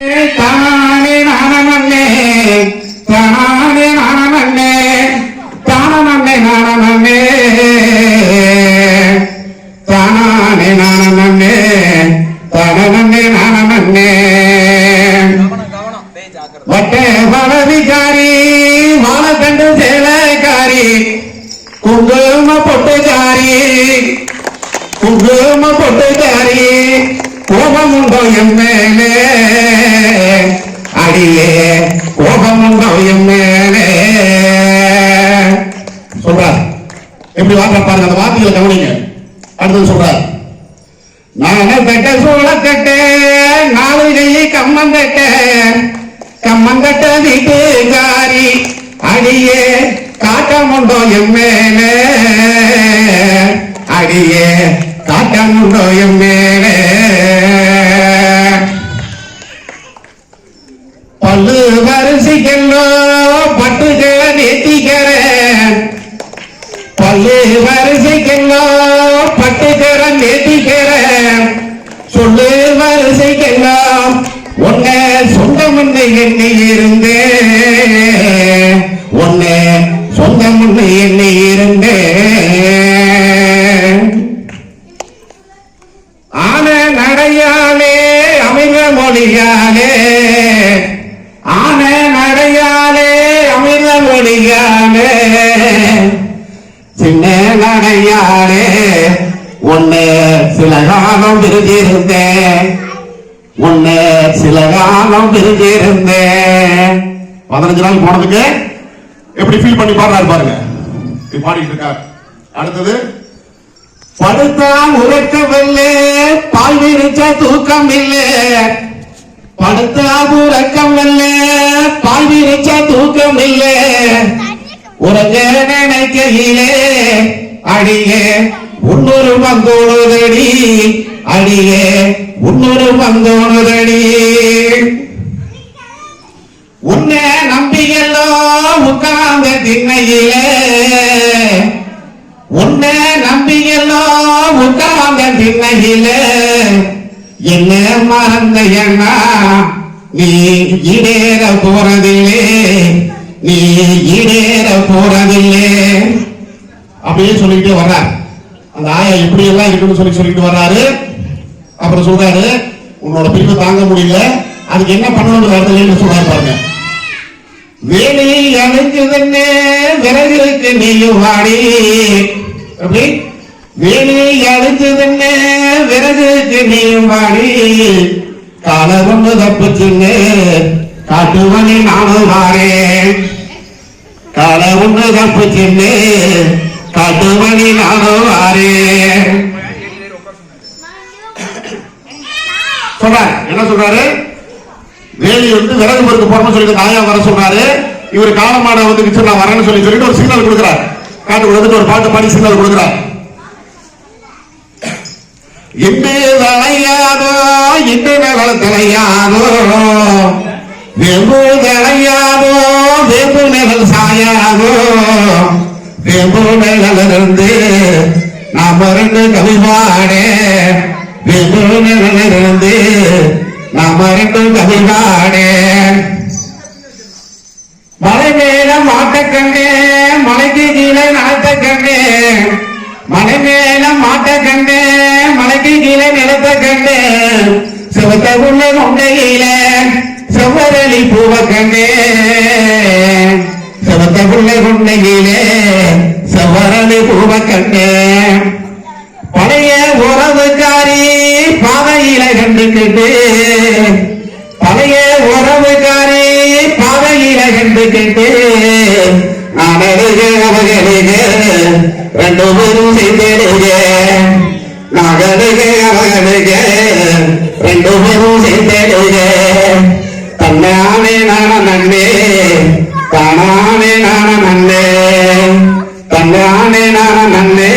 தானே நானே தானே நானே தானே நானே தானே நானே தானே நானே கவனம் கவனம் வாழக்கண்டு சேலைக்காரி குங்கும பொட்டுக்காரி குங்கும பொட்டுக்காரி கோபமுண்டோ என் மேலே. அடியே கோபமுண்டோ என் மேலே. சொல்றார். எப்படி வார்த்தை பாருங்க அந்த வார்த்தைகளை கவனிங்க. அடுத்தது சொல்றார். நானே பெட்ட கட்ட நாலு கையை கம்மம் கட்ட கம்மங்கட்ட கம்மங்கட்ட வீட்டுக்காரி அடியே காட்டமுண்டோ என் மேலே. அடியே காட்டமுண்டோ என் மேலே. சொல்லு உன்னை உன்ன சொந்தம் எண்ணி இருந்தே. உன்னை சொந்தம் எண்ணி இருந்தே. ஆன நடையாலே அமிர்த மொழியாலே. ஆன நடையாலே அமிர்த மொழியாலே. சின்ன நடையாலே ஒன்னு சில காலம் இருந்திருந்தேன் உன்னே சில காலம் பிரிஞ்சிருந்தேன் பதினஞ்சு நாள் போனதுக்கு எப்படி ஃபீல் பண்ணி பாடுறாரு பாருங்க. இப்படி பாடிட்டு இருக்கார். அடுத்தது படுத்தா உறக்கமில்லே பால் விரிச்ச தூக்கம் இல்லை படுத்தா உறக்கம் இல்லை பால் விரிச்ச தூக்கம் இல்லை உறங்க நினைக்கையிலே அடியே உன்னொரு பங்கோணுதடி அடியே. உன்னொரு பங்கோணுதடி உன்னை நம்பியெல்லாம் உட்கார்ந்த திண்ணையிலே. உன்னை நம்பியெல்லாம் உட்கார்ந்த திண்ணையிலே. என்ன மறந்த எண்ணா நீ இடேற போறதில்லே. நீ இடேற போறதில்லே. அப்படியே சொல்லிட்டு வர்றார். அந்த ஆயா எப்படி எல்லாம் இருக்குன்னு சொல்லி சொல்லிட்டு வர்றாரு. அப்புறம் சொல்றாரு உன்னோட பிரிவு தாங்க முடியல. அதுக்கு என்ன பண்ணணும் வருதுன்னு சொல்றாரு பாருங்க. வேலையை அழிஞ்சதுன்னு விறகுக்கு நீயும் வாடி. அப்படி வேலையை அழிஞ்சதுன்னு விறகுக்கு நீயும் வாடி. கால கொண்டு தப்புச்சுன்னு காட்டுவனி நானும் வாரேன். கால ஒன்று தப்புச்சுன்னு காட்டுவனி நானும் வாரேன். சொல்றாரு என்ன சொல்றாரு வேலி வந்து விறகு பொறுக்க போறோம்னு சொல்லிட்டு நாயா வர சொல்றாரு இவர் காலமான வந்து நிச்சயம் நான் வரேன்னு சொல்லி சொல்லிட்டு ஒரு சிக்னல் கொடுக்குறாரு. காட்டு வந்துட்டு ஒரு பாட்டு பாடி சிக்னல் கொடுக்குறாரு. இன்று தலையாதோ இன்று நகல் தலையாதோ வெம்பு தலையாதோ வெம்பு நகல் சாயாதோ வெம்பு நகலிருந்து நாம் ரெண்டு கவி பாடே நாம் ரெண்டு கவி மலை மேல மாட்டக்கண்ணே மலைக்கு கீழே நாட்டக்கண்ணே மலை மேல மாட்டக்கண்ணே மலைக்கு கீழே நிலத்த செவத்த உள்ள கொண்டையில செவ்வரளி பூவ செவத்த உள்ள கொண்டையிலே செவ்வரளி பூவ பழைய உறவுக்காரி பாதையில கண்டுக்கிட்டு பழைய உறவுக்காரி பாதையில கண்டுக்கிட்டு நான் அழுக அவர்களுக ரெண்டு பேரும் சேர்ந்தெழுக. நான் அழுக ரெண்டு பேரும் சேர்ந்தெழுக. தன்னானே நான நன்னே தானானே நான நன்னே தன்னானே நான நன்னே.